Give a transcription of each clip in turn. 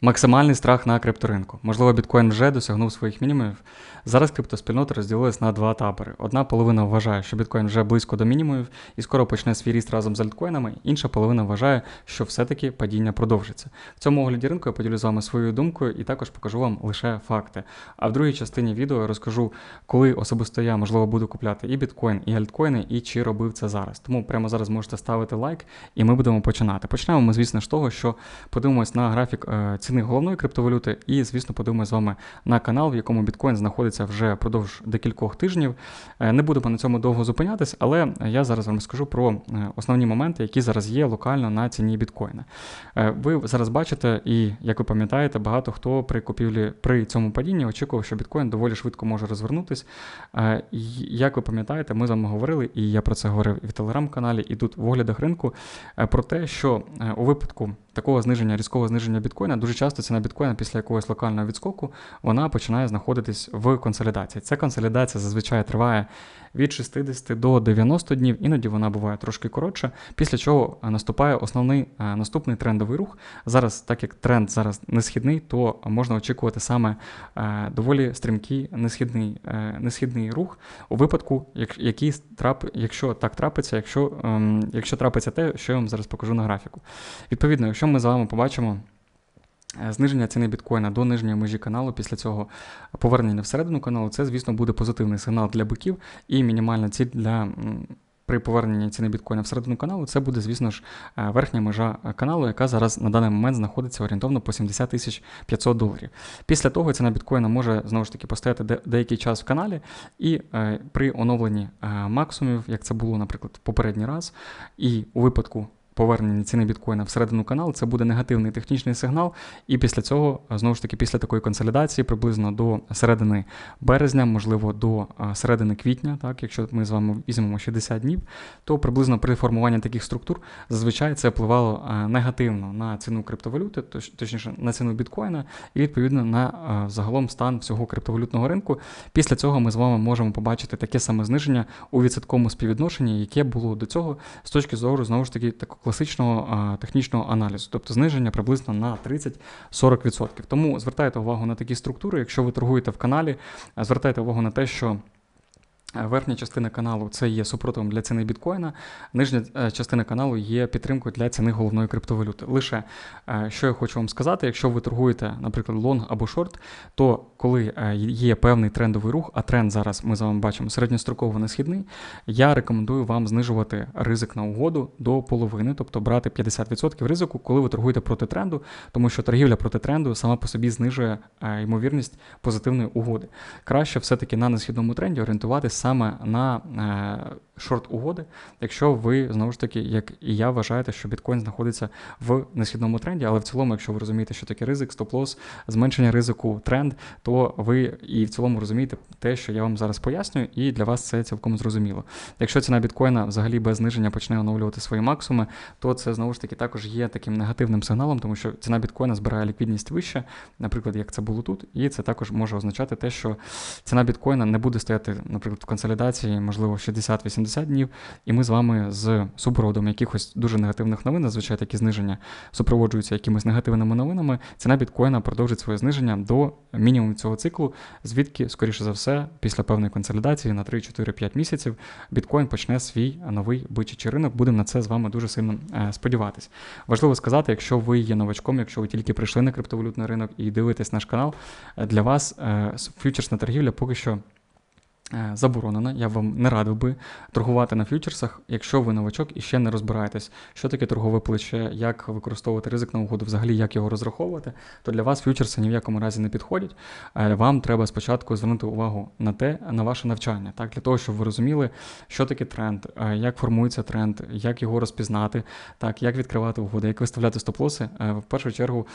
Максимальний страх на крипторинку. Можливо, біткоін вже досягнув своїх мінімумів. Зараз криптоспільнота розділилась на два табори. Одна половина вважає, що біткоін вже близько до мінімумів і скоро почне свій ріст разом з альткоїнами. Інша половина вважає, що все-таки падіння продовжиться. В цьому огляді ринку я поділю з вами своєю думкою і також покажу вам лише факти. А в другій частині відео я розкажу, коли особисто я можливо буду купляти і біткоін, і альткоїни, і чи робив це зараз. Тому прямо зараз можете ставити лайк, і ми будемо починати. Почнемо ми, звісно, з того, що подивимось на графік е, ціни головної криптовалюти, і, звісно, подивимося з вами на канал, в якому біткоін знаходиться вже впродовж декількох тижнів. Е, не будемо на цьому довго зупинятись, але я зараз вам скажу про е, основні моменти, які зараз є локально на ціні біткоїна. Е, ви зараз бачите, і як ви пам'ятаєте, багато хто при купівлі при цьому падінні очікував, що біткоін доволі швидко може розвернутись. Як ви пам'ятаєте, ми з вами говорили, і я про це говорив і в телеграм-каналі, і тут в оглядах ринку, про те, що у випадку такого зниження, різкого зниження біткоїна, дуже часто ціна біткоїна після якогось локального відскоку вона починає знаходитись в консолідації. Ця консолідація зазвичай триває від 60 до 90 днів, іноді вона буває трошки коротша, після чого наступає основний наступний трендовий рух. Зараз, так як тренд зараз несхідний, то можна очікувати саме доволі стрімкий несхідний е, несхідний рух у випадку, який трап, якщо так трапиться, якщо, ем, якщо трапиться те, що я вам зараз покажу на графіку. Відповідно, якщо ми з вами побачимо. Е, зниження ціни біткоїна до нижньої межі каналу, після цього повернення всередину каналу, це, звісно, буде позитивний сигнал для биків і мінімальна ціль для. При поверненні ціни біткоїна всередину каналу, це буде, звісно ж, е, верхня межа каналу, яка зараз на даний момент знаходиться орієнтовно по 70 тисяч 500 доларів. Після того ціна біткоїна може знову ж таки постояти деякий час в каналі, і е, при оновленні е, максимумів, як це було, наприклад, попередній раз, і у випадку повернення ціни біткоїна всередину каналу, це буде негативний технічний сигнал. І після цього, знову ж таки, після такої консолідації, приблизно до середини березня, можливо, до середини квітня, так, якщо ми з вами візьмемо 60 днів, то приблизно при формуванні таких структур зазвичай це впливало негативно на ціну криптовалюти, точніше на ціну біткоїна, і відповідно на загалом стан всього криптовалютного ринку. Після цього ми з вами можемо побачити таке саме зниження у відсотковому співвідношенні, яке було до цього з точки зору знову ж таки такого класичного технічного аналізу, тобто зниження приблизно на 30-40%. Тому звертайте увагу на такі структури. Якщо ви торгуєте в каналі, звертайте увагу на те, що верхня частина каналу це є супротивом для ціни біткоїна, нижня е, частина каналу є підтримкою для ціни головної криптовалюти. Лише е, що я хочу вам сказати, якщо ви торгуєте, наприклад, лонг або шорт, то коли є певний трендовий рух, а тренд зараз ми з вами бачимо середньостроково несхідний, я рекомендую вам знижувати ризик на угоду до половини, тобто брати 50% ризику, коли ви торгуєте проти тренду, тому що торгівля проти тренду сама по собі знижує ймовірність позитивної угоди. Краще все-таки на несхідному тренді орієнтуватися саме на е, шорт-угоди, якщо ви знову ж таки, як і я вважаєте, що біткоін знаходиться в несхідному тренді, але в цілому, якщо ви розумієте, що таке ризик, стоп-лос, зменшення ризику, тренд, то ви і в цілому розумієте те, що я вам зараз пояснюю, і для вас це цілком зрозуміло. Якщо ціна біткоїна взагалі без зниження почне оновлювати свої максимуми, то це знову ж таки також є таким негативним сигналом, тому що ціна біткоїна збирає ліквідність вище, наприклад, як це було тут, і це також може означати те, що ціна біткоїна не буде стояти, наприклад, консолідації, можливо, 60-80 днів, і ми з вами з супроводом якихось дуже негативних новин, зазвичай такі зниження супроводжуються якимись негативними новинами. Ціна біткоїна продовжить своє зниження до мінімуму цього циклу, звідки, скоріше за все, після певної консолідації на 3-4-5 місяців біткоін почне свій новий бичачий ринок. Будемо на це з вами дуже сильно е, сподіватись. Важливо сказати, якщо ви є новачком, якщо ви тільки прийшли на криптовалютний ринок і дивитесь наш канал, е, для вас е, фьючерсна торгівля поки що. Е, заборонена, я вам не радив би торгувати на фьючерсах, якщо ви новачок і ще не розбираєтесь, що таке торгове плече, як використовувати ризик на угоду, взагалі як його розраховувати, то для вас фьючерси ні в якому разі не підходять. Е, вам треба спочатку звернути увагу на те, на ваше навчання, так, для того, щоб ви розуміли, що таке тренд, е, як формується тренд, як його розпізнати, так, як відкривати угоди, як виставляти стоп-лоси. В першу чергу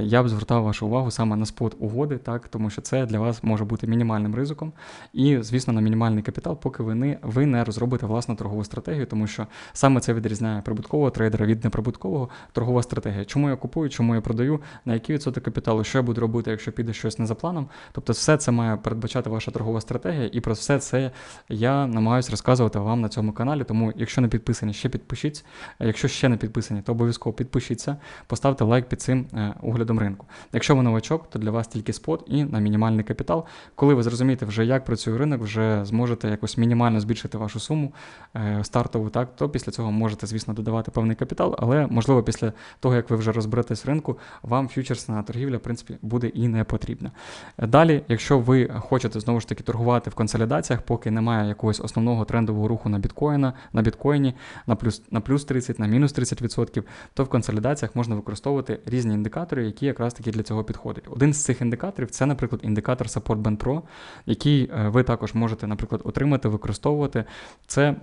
я б звертав вашу увагу саме на спот угоди, так, тому що це для вас може бути мінімальним ризиком. І звісно, на мінімальний капітал, поки ви не, ви не розробите власну торгову стратегію, тому що саме це відрізняє прибуткового трейдера від неприбуткового торгова стратегія. Чому я купую, чому я продаю, на який відсоток капіталу, що я буду робити, якщо піде щось не за планом. Тобто, все це має передбачати ваша торгова стратегія, і про все це я намагаюся розказувати вам на цьому каналі. Тому, якщо не підписані, ще підпишіться. Якщо ще не підписані, то обов'язково підпишіться, поставте лайк під цим е, оглядом ринку. Якщо ви новачок, то для вас тільки спот і на мінімальний капітал. Коли ви зрозумієте вже, як працює ринок, вже зможете якось мінімально збільшити вашу суму е, стартову, так то після цього можете, звісно, додавати певний капітал, але можливо після того, як ви вже розберетесь в ринку, вам фьючерсна торгівля, в принципі, буде і не потрібна. Далі, якщо ви хочете знову ж таки торгувати в консолідаціях, поки немає якогось основного трендового руху на біткоїна, на біткоїні, на плюс на плюс 30, на мінус 30%, то в консолідаціях можна використовувати різні індикатори, які якраз таки для цього підходять. Один з цих індикаторів це, наприклад, індикатор Support Band Pro, який е, ви також можете, наприклад, отримати, використовувати. Це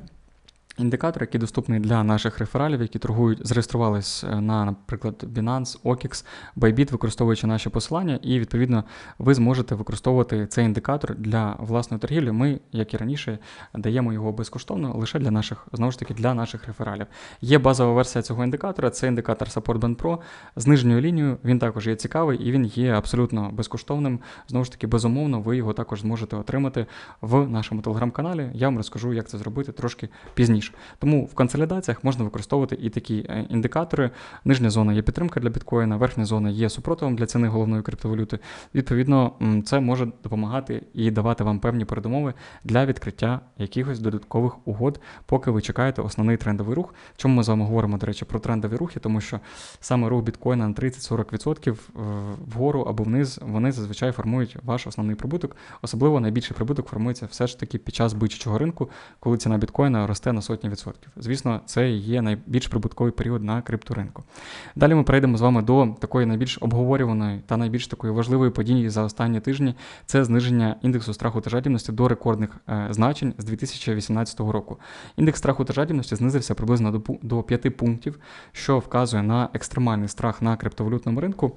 Індикатор, який доступний для наших рефералів, які торгують, зареєструвались е, на, наприклад, Binance, OKX, Bybit, використовуючи наші посилання, і відповідно ви зможете використовувати цей індикатор для власної торгівлі. Ми, як і раніше, даємо його безкоштовно лише для наших, знову ж таки, для наших рефералів. Є базова версія цього індикатора, це індикатор Support Band Pro з нижньою лінією. Він також є цікавий і він є абсолютно безкоштовним. Знову ж таки, безумовно, ви його також зможете отримати в нашому телеграм-каналі. Я вам розкажу, як це зробити трошки пізніше ніж. Тому в консолідаціях можна використовувати і такі е, індикатори. Нижня зона є підтримка для біткоїна, верхня зона є супротивом для ціни головної криптовалюти. Відповідно, це може допомагати і давати вам певні передумови для відкриття якихось додаткових угод, поки ви чекаєте основний трендовий рух. Чому ми з вами говоримо, до речі, про трендові рухи, тому що саме рух біткоїна на 30-40% е, вгору або вниз, вони зазвичай формують ваш основний прибуток. Особливо найбільший прибуток формується все ж таки під час бичачого ринку, коли ціна біткоїна росте на сотні відсотків. Звісно, це є найбільш прибутковий період на крипторинку. Далі ми перейдемо з вами до такої найбільш обговорюваної та найбільш такої важливої події за останні тижні. Це зниження індексу страху та жадібності до рекордних е, значень з 2018 року. Індекс страху та жадібності знизився приблизно до 5 пунктів, що вказує на екстремальний страх на криптовалютному ринку.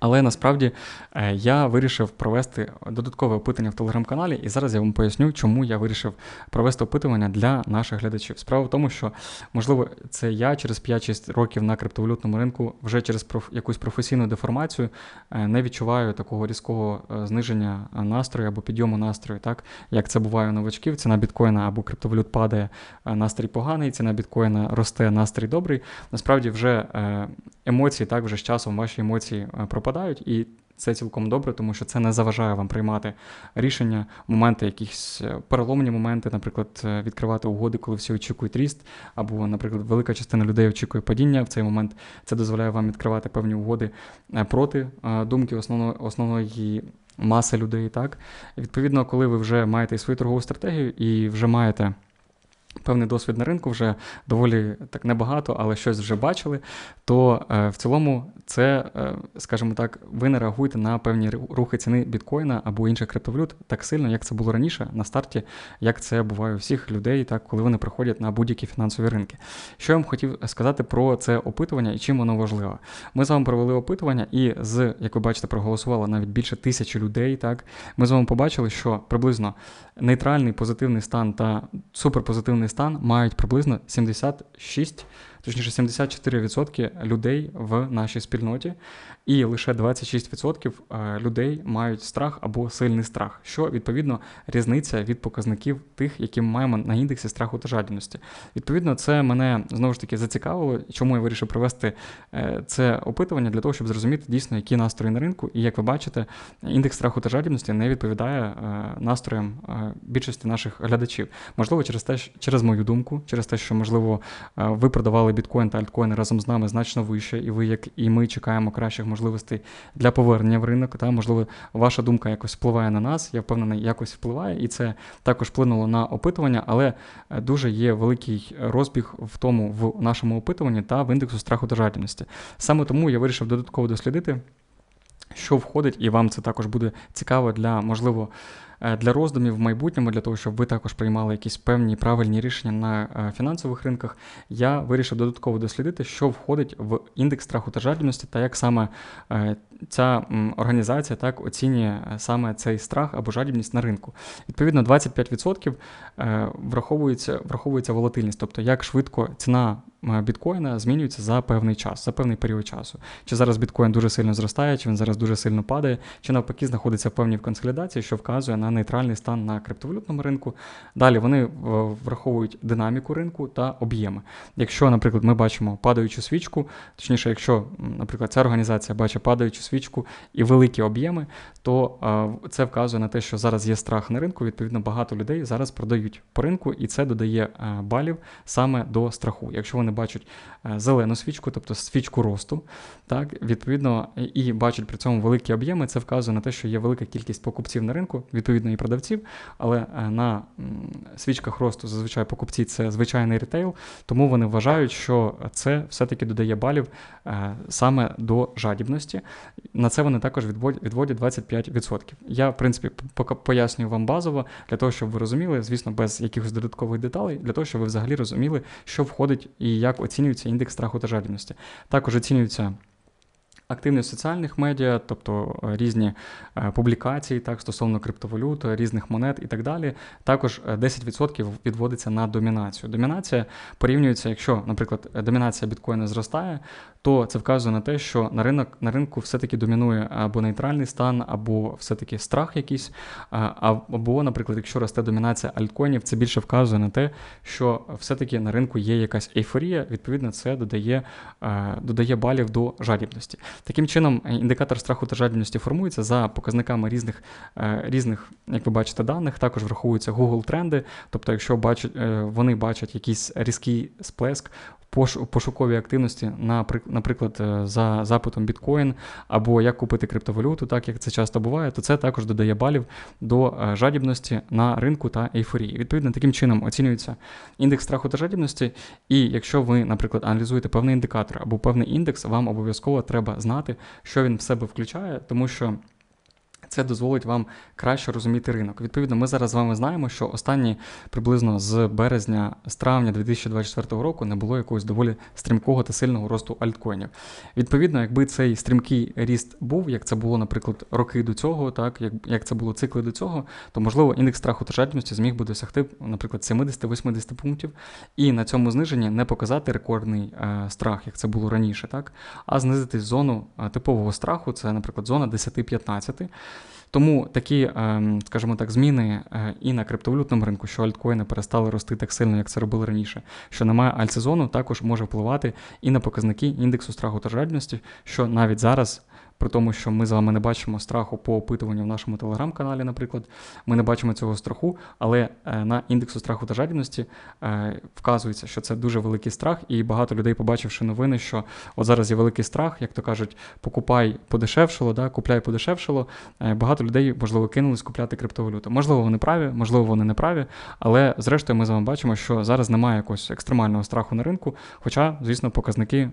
Але насправді е, я вирішив провести додаткове опитування в телеграм-каналі, і зараз я вам поясню, чому я вирішив провести опитування для наших глядачів. Справа в тому, що можливо це я через 5-6 років на криптовалютному ринку вже через проф... якусь професійну деформацію е, не відчуваю такого різкого е, зниження настрою або підйому настрою, так як це буває у новачків. Ціна біткоїна або криптовалют падає, настрій поганий, ціна біткоїна росте, настрій добрий. Насправді вже емоції, так вже з часом ваші емоції пропадають пропадають, і це цілком добре, тому що це не заважає вам приймати рішення, моменти, якісь е, переломні моменти, наприклад, е, відкривати угоди, коли всі очікують ріст, або, наприклад, велика частина людей очікує падіння в цей момент. Це дозволяє вам відкривати певні угоди е, проти думки основної основної маси людей. Так, відповідно, коли ви вже маєте свою торгову стратегію і вже маєте. Певний досвід на ринку вже доволі так небагато, але щось вже бачили. То е, в цілому це, е, скажімо так, ви не реагуєте на певні рухи ціни біткоїна або інших криптовалют так сильно, як це було раніше на старті, як це буває у всіх людей, так коли вони приходять на будь-які фінансові ринки. Що я вам хотів сказати про це опитування і чим воно важливо? Ми з вами провели опитування, і з, як ви бачите, проголосувало навіть більше тисячі людей. Так, ми з вами побачили, що приблизно нейтральний позитивний стан та суперпозитивний стан мають приблизно 76 точніше 74% людей в нашій спільноті, і лише 26% е, людей мають страх або сильний страх, що відповідно різниця від показників тих, які ми маємо на індексі страху та жадібності. Відповідно, це мене знову ж таки зацікавило, чому я вирішив провести е, це опитування для того, щоб зрозуміти дійсно, які настрої на ринку. І як ви бачите, індекс страху та жадібності не відповідає е, настроям більшості наших глядачів. Можливо, через те, через мою думку, через те, що можливо ви продавали біткоін та альткоїни разом з нами значно вище, і ви, як і ми, чекаємо кращих можливостей для повернення в ринок. Та можливо, ваша думка якось впливає на нас. Я впевнений, якось впливає, і це також вплинуло на опитування, але е, дуже є великий розбіг в тому в нашому опитуванні та в індексу страху та жадібності. Саме тому я вирішив додатково дослідити. Що входить, і вам це також буде цікаво для можливо для роздумів в майбутньому, для того, щоб ви також приймали якісь певні правильні рішення на е, фінансових ринках, я вирішив додатково дослідити, що входить в індекс страху та жадібності, та як саме е, ця організація так оцінює саме цей страх або жадібність на ринку. Відповідно, 25% враховується враховується волатильність, тобто як швидко ціна біткоїна змінюється за певний час, за певний період часу. Чи зараз біткоін дуже сильно зростає, чи він зараз дуже сильно падає, чи навпаки знаходиться в певній консолідації, що вказує на нейтральний стан на криптовалютному ринку. Далі вони враховують динаміку ринку та об'єми. Якщо, наприклад, ми бачимо падаючу свічку, точніше, якщо, наприклад, ця організація бачить падаючу свічку і великі об'єми, то це вказує на те, що зараз є страх на ринку. Відповідно, багато людей зараз продають по ринку, і це додає балів саме до страху. Якщо вони бачать зелену свічку, тобто свічку росту, так, відповідно, і бачать при цьому великі об'єми, це вказує на те, що є велика кількість покупців на ринку, відповідно, і продавців, але на свічках росту зазвичай покупці це звичайний ретейл, тому вони вважають, що це все-таки додає балів саме до жадібності. На це вони також відводять 25%. Я, в принципі, пояснюю вам базово для того, щоб ви розуміли, звісно, без якихось додаткових деталей, для того, щоб ви взагалі розуміли, що входить і як оцінюється індекс страху та жадібності. Також оцінюється Активність соціальних медіа, тобто е, різні е, публікації так, стосовно криптовалют, різних монет і так далі. Також 10% е, відводиться на домінацію. Домінація порівнюється, якщо, наприклад, домінація біткоїна зростає, то це вказує на те, що на ринок на ринку все-таки домінує або нейтральний стан, або все-таки страх якийсь. Або, наприклад, якщо росте домінація альткоїнів, це більше вказує на те, що все-таки на ринку є якась ейфорія, відповідно, це додає, додає балів до жадібності. Таким чином, індикатор страху та жадібності формується за показниками різних, е, різних, як ви бачите, даних. Також враховуються Google тренди. Тобто, якщо бачать, е, вони бачать якийсь різкий сплеск пошуковій активності, наприклад, е, за запитом біткоін або як купити криптовалюту, так як це часто буває, то це також додає балів до жадібності на ринку та ейфорії. Відповідно, таким чином оцінюється індекс страху та жадібності. І якщо ви, наприклад, аналізуєте певний індикатор або певний індекс, вам обов'язково треба знати, що він в себе включає, тому що. Це дозволить вам краще розуміти ринок. Відповідно, ми зараз з вами знаємо, що останні приблизно з березня, з травня 2024 року не було якогось доволі стрімкого та сильного росту альткоїнів. Відповідно, якби цей стрімкий ріст був, як це було, наприклад, роки до цього, так як як це було цикли до цього, то можливо індекс страху та жадібності зміг би досягти, наприклад, 70-80 пунктів, і на цьому зниженні не показати рекордний е, страх, як це було раніше, так, а знизитись зону е, типового страху, це, наприклад, зона 10-15. Тому такі, ем, скажімо так, зміни е, і на криптовалютному ринку, що альткоїни перестали рости так сильно, як це робили раніше, що немає альтсезону, також може впливати і на показники індексу страху та жадності, що навіть зараз при тому, що ми з вами не бачимо страху по опитуванню в нашому телеграм-каналі, наприклад, ми не бачимо цього страху, але е, на індексу страху та жадібності е, вказується, що це дуже великий страх, і багато людей, побачивши новини, що от зараз є великий страх, як то кажуть, покупай подешевшало, да, купляй подешевшало. Е, багато людей, можливо, кинулись купляти криптовалюту. Можливо, вони праві, можливо, вони не праві, але зрештою ми з вами бачимо, що зараз немає якогось екстремального страху на ринку, хоча, звісно, показники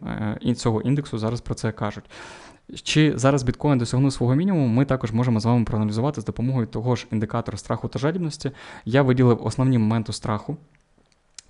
цього індексу зараз про це кажуть. Чи зараз біткоін досягнув свого мінімуму, ми також можемо з вами проаналізувати з допомогою того ж індикатора страху та жадібності. Я виділив основні моменти страху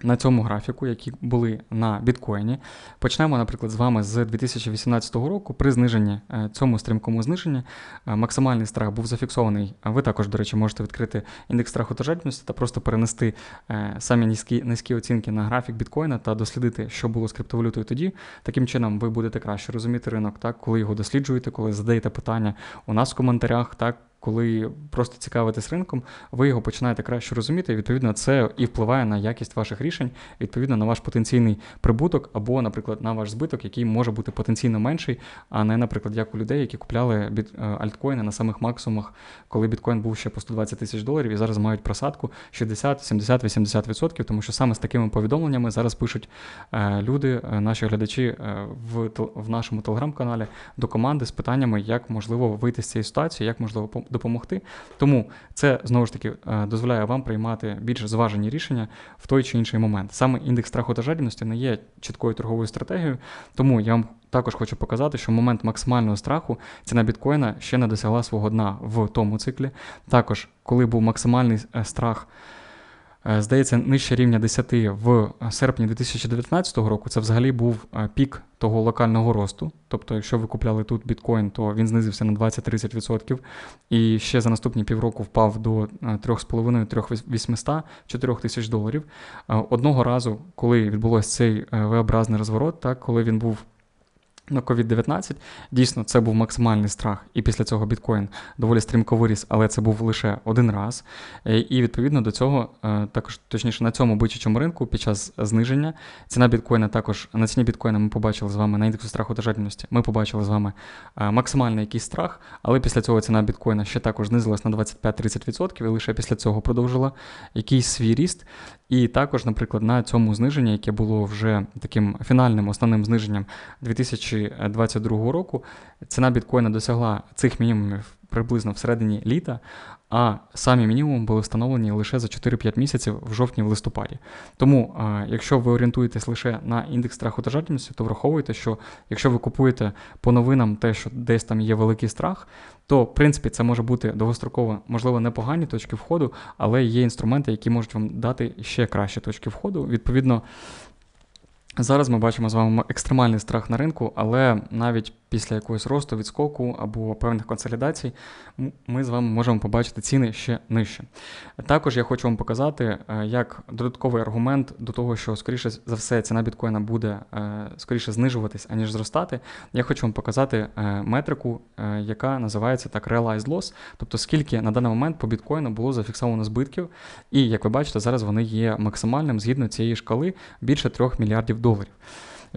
на цьому графіку, які були на біткоїні. Почнемо, наприклад, з вами з 2018 року. При зниженні е, цьому стрімкому зниженні е, максимальний страх був зафіксований. Ви також, до речі, можете відкрити індекс страху та та просто перенести е, самі низькі низькі оцінки на графік біткоїна та дослідити, що було з криптовалютою тоді. Таким чином, ви будете краще розуміти ринок, так, коли його досліджуєте, коли задаєте питання у нас в коментарях. так, коли просто цікавитесь ринком, ви його починаєте краще розуміти, і відповідно це і впливає на якість ваших рішень, відповідно на ваш потенційний прибуток, або, наприклад, на ваш збиток, який може бути потенційно менший, а не, наприклад, як у людей, які купляли біт... Е, альткоїни на самих максимумах, коли біткоін був ще по 120 тисяч доларів, і зараз мають просадку 60, 70, 80%, тому що саме з такими повідомленнями зараз пишуть е, люди, е, наші глядачі в в нашому телеграм-каналі до команди з питаннями, як можливо вийти з цієї ситуації, як можливо допомогти. Тому це знову ж таки е, дозволяє вам приймати більш зважені рішення в той чи інший момент. Саме індекс страху та жадібності не є чіткою торговою стратегією, тому я вам. Також хочу показати, що момент максимального страху ціна біткоїна ще не досягла свого дна в тому циклі. Також, коли був максимальний е, страх здається, нижче рівня 10 в серпні 2019 року. Це взагалі був е, пік того локального росту. Тобто, якщо ви купляли тут біткоін, то він знизився на 20-30%. І ще за наступні півроку впав до 3,5-3,800 4 тисяч доларів. Е, Одного разу, коли відбулося цей е, V-образний розворот, так, коли він був на COVID-19, дійсно, це був максимальний страх, і після цього біткоін доволі стрімко виріс, але це був лише один раз. Е, І відповідно до цього, е, також точніше на цьому бичачому ринку під час зниження ціна біткоїна також на ціні біткоїна ми побачили з вами на індексу страху та жадібності. Ми побачили з вами е, максимальний якийсь страх, але після цього ціна біткоїна ще також знизилась на 25-30%, і лише після цього продовжила якийсь свій ріст. І також, наприклад, на цьому зниженні, яке було вже таким фінальним основним зниженням 2022 року, ціна біткоїна досягла цих мінімумів приблизно всередині літа, а самі мінімуми були встановлені лише за 4-5 місяців в жовтні в листопаді. Тому, якщо ви орієнтуєтесь лише на індекс страху та жадібності, то враховуйте, що якщо ви купуєте по новинам те, що десь там є великий страх, то в принципі це може бути довгостроково, можливо, непогані точки входу, але є інструменти, які можуть вам дати ще кращі точки входу. Відповідно. Зараз ми бачимо з вами екстремальний страх на ринку, але навіть після якогось росту, відскоку або певних консолідацій ми з вами можемо побачити ціни ще нижче. Також я хочу вам показати е, як додатковий аргумент до того, що скоріше за все ціна біткоїна буде е, скоріше знижуватись, аніж зростати. Я хочу вам показати е, метрику, яка називається так Realized Loss, тобто скільки на даний момент по біткоїну було зафіксовано збитків, і як ви бачите, зараз вони є максимальним згідно цієї шкали більше 3 мільярдів доларів.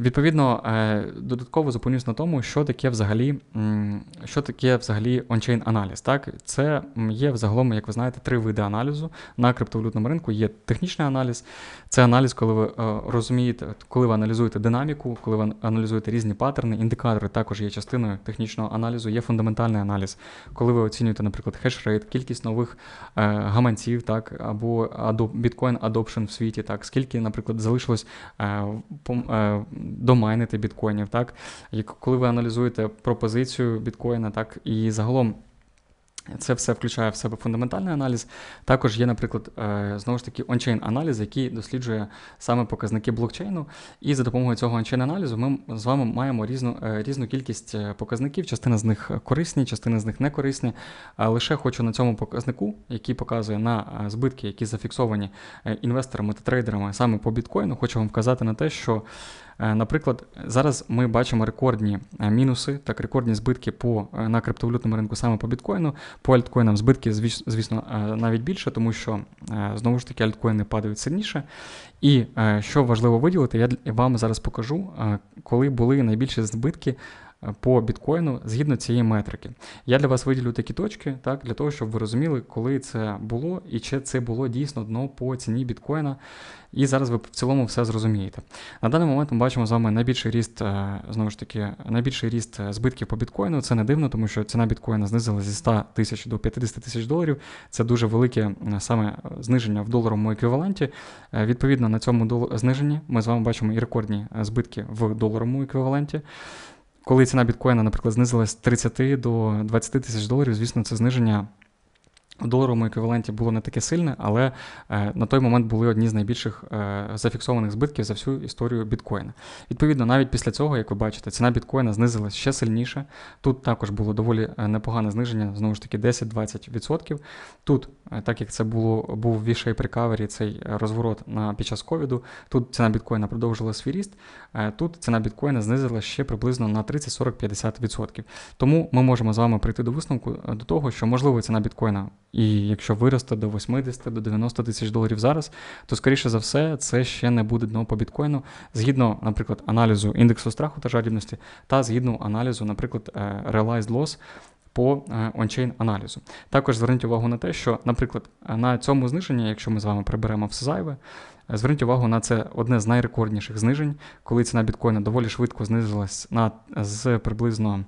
Відповідно, е, додатково зупинюсь на тому, що таке взагалі, що таке взагалі ончейн аналіз. Так, це є взагалом, як ви знаєте, три види аналізу на криптовалютному ринку. Є технічний аналіз, це аналіз, коли ви е, розумієте, коли ви аналізуєте динаміку, коли ви аналізуєте різні паттерни, індикатори також є частиною технічного аналізу. Є фундаментальний аналіз, коли ви оцінюєте, наприклад, хешрейт, кількість нових е, гаманців, так або адо- Bitcoin adoption в світі, так скільки, наприклад, залишилось домайнити біткоїнів, так як коли ви аналізуєте пропозицію біткоїна, так і загалом. Це все включає в себе фундаментальний аналіз. Також є, наприклад, е, знову ж таки ончейн аналіз, який досліджує саме показники блокчейну. І за допомогою цього ончейн аналізу ми з вами маємо різну, е, різну кількість е, показників. Частина з них корисні, частина з них не корисні. Лише хочу на цьому показнику, який показує на збитки, які зафіксовані інвесторами та трейдерами саме по біткоїну, хочу вам вказати на те, що. Е, Наприклад, зараз ми бачимо рекордні е, мінуси, так рекордні збитки по е, на криптовалютному ринку саме по біткоїну. По альткоїнам збитки, звісно, навіть більше, тому що знову ж таки альткоїни падають сильніше. І що важливо виділити, я вам зараз покажу, коли були найбільші збитки. По біткоїну згідно цієї метрики. Я для вас виділю такі точки, так, для того, щоб ви розуміли, коли це було і чи це було дійсно дно по ціні біткоїна. І зараз ви в цілому все зрозумієте. На даний момент ми бачимо з вами найбільший ріст, е, знову ж таки, найбільший ріст збитків по біткоїну. Це не дивно, тому що ціна біткоїна знизилася зі 100 тисяч до 50 тисяч доларів. Це дуже велике е, саме зниження в доларовому еквіваленті. Е, Відповідно, на цьому зниженні ми з вами бачимо і рекордні збитки в доларовому еквіваленті. Коли ціна біткоїна, наприклад, знизилась з 30 до 20 тисяч доларів, звісно, це зниження доларовому еквіваленті було не таке сильне, але е, на той момент були одні з найбільших е, зафіксованих збитків за всю історію біткоїна. Відповідно, навіть після цього, як ви бачите, ціна біткоїна знизилась ще сильніше. Тут також було доволі е, непогане зниження, знову ж таки, 10-20%. Тут, так як це було, був V-shape recovery, цей е, розворот на, під час ковіду, тут ціна біткоїна продовжила свій ріст. Тут ціна біткоїна знизилась ще приблизно на 30, 40, 50%. Тому ми можемо з вами прийти до висновку до того, що можливо ціна біткоїна, і якщо виросте до 80, до 90 тисяч доларів зараз, то скоріше за все це ще не буде дно по біткоїну, згідно, наприклад, аналізу індексу страху та жадібності, та згідно аналізу, наприклад, е, Realized Loss по ончейн аналізу. Також зверніть увагу на те, що, наприклад, на цьому зниженні, якщо ми з вами приберемо все зайве, зверніть увагу на це одне з найрекордніших знижень, коли ціна біткоїна доволі швидко знизилась на з приблизно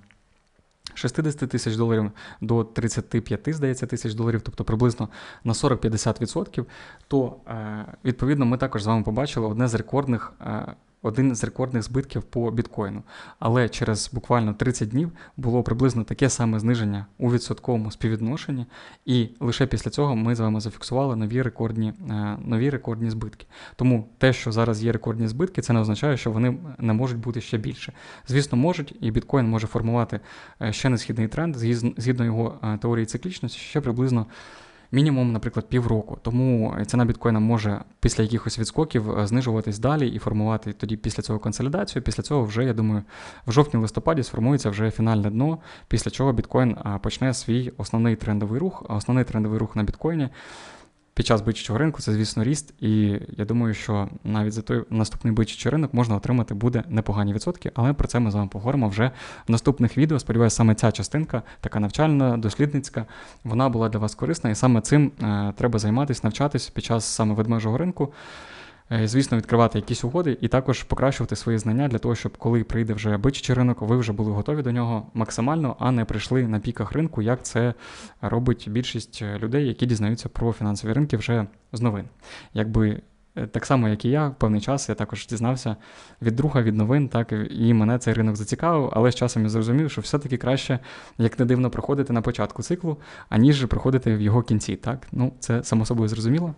60 тисяч доларів до 35, здається, тисяч доларів, тобто приблизно на 40-50%, то е, відповідно ми також з вами побачили одне з рекордних. Один з рекордних збитків по біткоїну. Але через буквально 30 днів було приблизно таке саме зниження у відсотковому співвідношенні, і лише після цього ми з вами зафіксували нові рекордні, е, нові рекордні збитки. Тому те, що зараз є рекордні збитки, це не означає, що вони не можуть бути ще більше. Звісно, можуть, і біткоін може формувати е, ще несхідний тренд згідно його е, теорії циклічності, ще приблизно мінімум, наприклад, півроку. Тому ціна біткоїна може після якихось відскоків е, знижуватись далі і формувати тоді після цього консолідацію. Після цього вже, я думаю, в жовтні-листопаді сформується вже фінальне дно, після чого біткоін почне свій основний трендовий рух. Основний трендовий рух на біткоїні під час бичачого ринку це, звісно, ріст. І я думаю, що навіть за той наступний бичачий ринок можна отримати буде непогані відсотки, але про це ми з вами поговоримо вже в наступних відео. Сподіваюся, саме ця частинка, така навчальна, дослідницька, вона була для вас корисна, і саме цим е, треба займатися, навчатись під час саме ведмежого ринку. Е, звісно, відкривати якісь угоди і також покращувати свої знання для того, щоб коли прийде вже бичачий ринок, ви вже були готові до нього максимально, а не прийшли на піках ринку, як це робить більшість людей, які дізнаються про фінансові ринки вже з новин. Якби е, так само, як і я, в певний час я також дізнався від друга, від новин, так і мене цей ринок зацікавив, але з часом я зрозумів, що все-таки краще, як не дивно, проходити на початку циклу, аніж проходити в його кінці. Так, ну це само собою зрозуміло.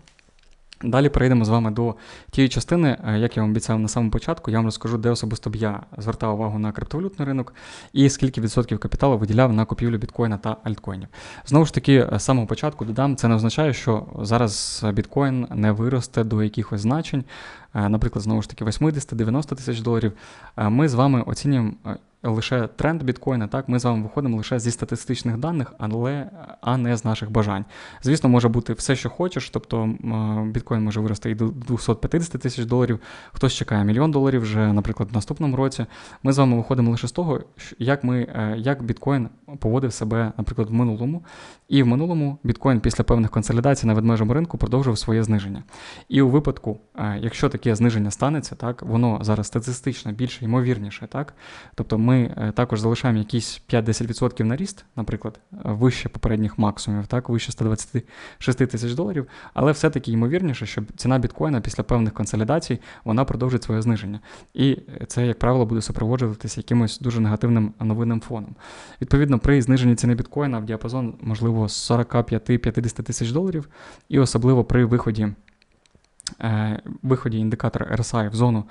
Далі перейдемо з вами до тієї частини, е, як я вам обіцяв на самому початку, я вам розкажу, де особисто б я звертав увагу на криптовалютний ринок і скільки відсотків капіталу виділяв на купівлю біткоїна та альткоїнів. Знову ж таки, е, з самого початку додам, це не означає, що зараз біткоін не виросте до якихось значень, е, наприклад, знову ж таки 80-90 тисяч доларів. Ми з вами оцінюємо лише тренд біткоїна, так, ми з вами виходимо лише зі статистичних даних, але а не з наших бажань. Звісно, може бути все, що хочеш, тобто біткоін може вирости і до 250 тисяч доларів, хтось чекає мільйон доларів вже, наприклад, в наступному році. Ми з вами виходимо лише з того, як ми, е, як біткоін поводив себе, наприклад, в минулому. І в минулому біткоін після певних консолідацій на ведмежому ринку продовжив своє зниження. І у випадку, е, якщо таке зниження станеться, так, воно зараз статистично більш ймовірніше, так, тобто ми ми е, також залишаємо якісь 5-10% на ріст, наприклад, е, вище попередніх максимумів, так, вище 126 тисяч доларів, але все-таки ймовірніше, що ціна біткоїна після певних консолідацій вона продовжить своє зниження. І це, як правило, буде супроводжуватися якимось дуже негативним новинним фоном. Відповідно, при зниженні ціни біткоїна в діапазон, можливо, 45-50 тисяч доларів, і особливо при виході, е, виході індикатора RSI в зону.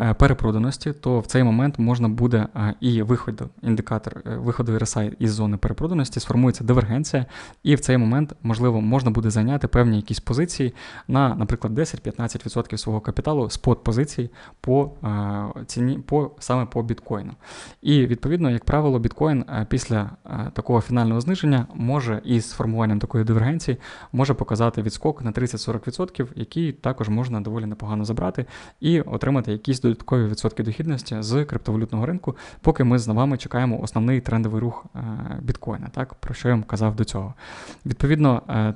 Е, перепроданості, то в цей момент можна буде е, і виход, індикатор е, виходу RSI із зони перепроданості, сформується дивергенція, і в цей момент, можливо, можна буде зайняти певні якісь позиції на, наприклад, 10-15% свого капіталу спот позицій по ціні по саме по біткоїну. І відповідно, як правило, біткоін після такого фінального зниження може із формуванням такої дивергенції може показати відскок на 30-40%, який також можна доволі непогано забрати і отримати якісь додаткові відсотки дохідності з криптовалютного ринку, поки ми з вами чекаємо основний трендовий рух е, біткоїна, так про що я вам казав до цього. Відповідно, е,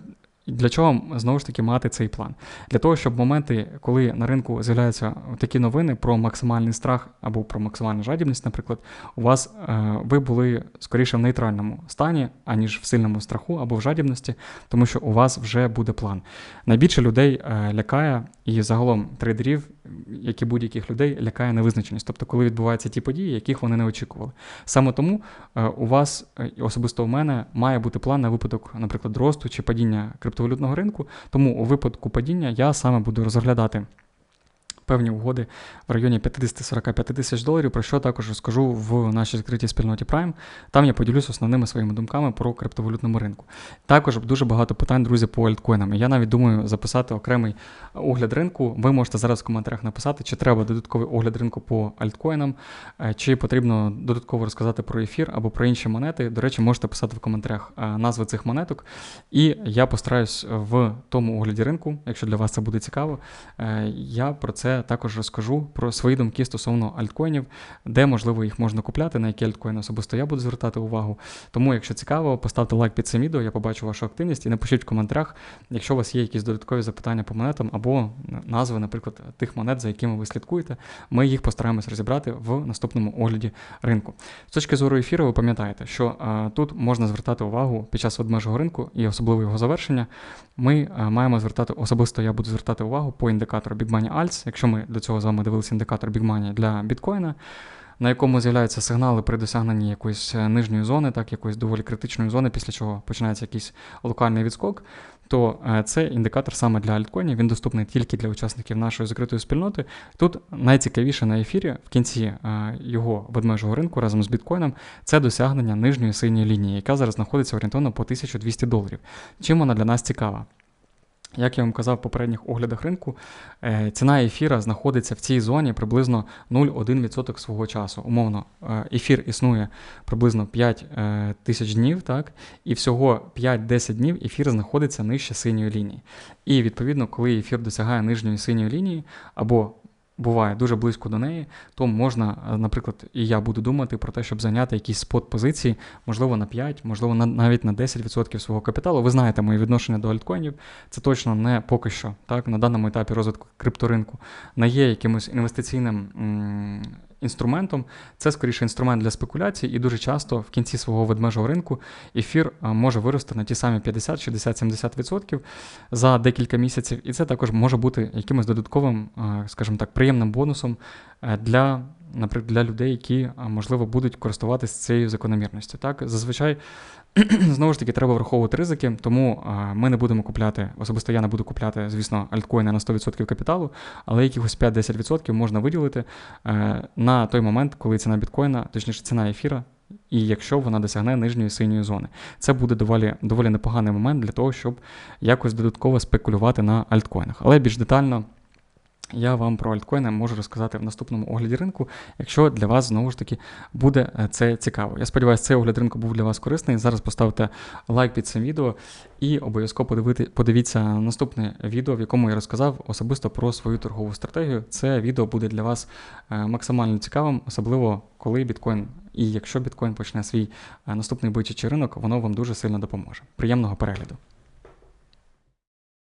для чого знову ж таки мати цей план? Для того, щоб моменти, коли на ринку з'являються такі новини про максимальний страх або про максимальну жадібність, наприклад, у вас е, ви були скоріше в нейтральному стані, аніж в сильному страху або в жадібності, тому що у вас вже буде план. Найбільше людей е, лякає і загалом трейдерів, як і будь-яких людей, лякає невизначеність, тобто, коли відбуваються ті події, яких вони не очікували. Саме тому е, у вас, особисто у мене, має бути план на випадок, наприклад, росту чи падіння криптовалютного ринку. Тому у випадку падіння я саме буду розглядати певні угоди в районі 50-45 тисяч доларів, про що також розкажу в нашій закритій спільноті Prime. Там я поділюсь основними своїми думками про криптовалютному ринку. Також дуже багато питань, друзі, по альткоїнам. Я навіть думаю записати окремий огляд ринку. Ви можете зараз в коментарях написати, чи треба додатковий огляд ринку по альткоїнам, е, чи потрібно додатково розказати про ефір або про інші монети. До речі, можете писати в коментарях е, назви цих монеток. І я постараюсь в тому огляді ринку, якщо для вас це буде цікаво, е, я про це також розкажу про свої думки стосовно альткоїнів, де можливо їх можна купляти, на які альткоїни особисто я буду звертати увагу. Тому, якщо цікаво, поставте лайк під цим відео, я побачу вашу активність і напишіть в коментарях, якщо у вас є якісь додаткові запитання по монетам або назви, наприклад, тих монет, за якими ви слідкуєте, ми їх постараємось розібрати в наступному огляді ринку. З точки зору ефіру, ви пам'ятаєте, що а, тут можна звертати увагу під час ведмежого ринку і особливо його завершення. Ми а, маємо звертати особисто, я буду звертати увагу по індикатору Big Money Alts. Якщо ми до цього з вами дивилися індикатор Money для біткоїна, на якому з'являються сигнали при досягненні якоїсь е, нижньої зони, так, якоїсь доволі критичної зони, після чого починається якийсь локальний відскок, то е, це індикатор саме для альткоїнів. Він доступний тільки для учасників нашої закритої спільноти. Тут найцікавіше на ефірі в кінці е, його ведмежого ринку разом з біткоїном це досягнення нижньої синьої лінії, яка зараз знаходиться орієнтовно по 1200 доларів. Чим вона для нас цікава? Як я вам казав в попередніх оглядах ринку, е, ціна ефіра знаходиться в цій зоні приблизно 0,1% свого часу. Умовно, е, ефір існує приблизно 5 е, тисяч днів, так, і всього 5-10 днів ефір знаходиться нижче синьої лінії. І відповідно, коли ефір досягає нижньої синьої лінії або буває дуже близько до неї, то можна, е, наприклад, і я буду думати про те, щоб зайняти якісь спот позиції, можливо, на 5, можливо, на, навіть на 10% свого капіталу. Ви знаєте моє відношення до альткоїнів. Це точно не поки що, так, на даному етапі розвитку крипторинку, не є якимось інвестиційним. м, Інструментом це скоріше інструмент для спекуляцій, і дуже часто в кінці свого ведмежого ринку ефір може вирости на ті самі 50, 60, 70% за декілька місяців, і це також може бути якимось додатковим, скажімо так, приємним бонусом е, для, наприклад, для людей, які можливо будуть користуватися цією закономірністю. Так, зазвичай знову ж таки треба враховувати ризики, тому ми не будемо купляти, особисто я не буду купляти, звісно, альткоїни на 100% капіталу, але якихось 5-10% можна виділити е, на той момент, коли ціна біткоїна, точніше ціна ефіра. І якщо вона досягне нижньої синьої зони, це буде доволі доволі непоганий момент для того, щоб якось додатково спекулювати на альткоїнах. Але більш детально я вам про альткоїни можу розказати в наступному огляді ринку, якщо для вас знову ж таки буде е, це цікаво. Я сподіваюся, цей огляд ринку був для вас корисний. Зараз поставте лайк під цим відео і обов'язково подивіться наступне відео, в якому я розказав особисто про свою торгову стратегію. Це відео буде для вас е, максимально цікавим, особливо коли біткоін. І якщо біткоін почне свій е, наступний бичачий ринок, воно вам дуже сильно допоможе. Приємного перегляду!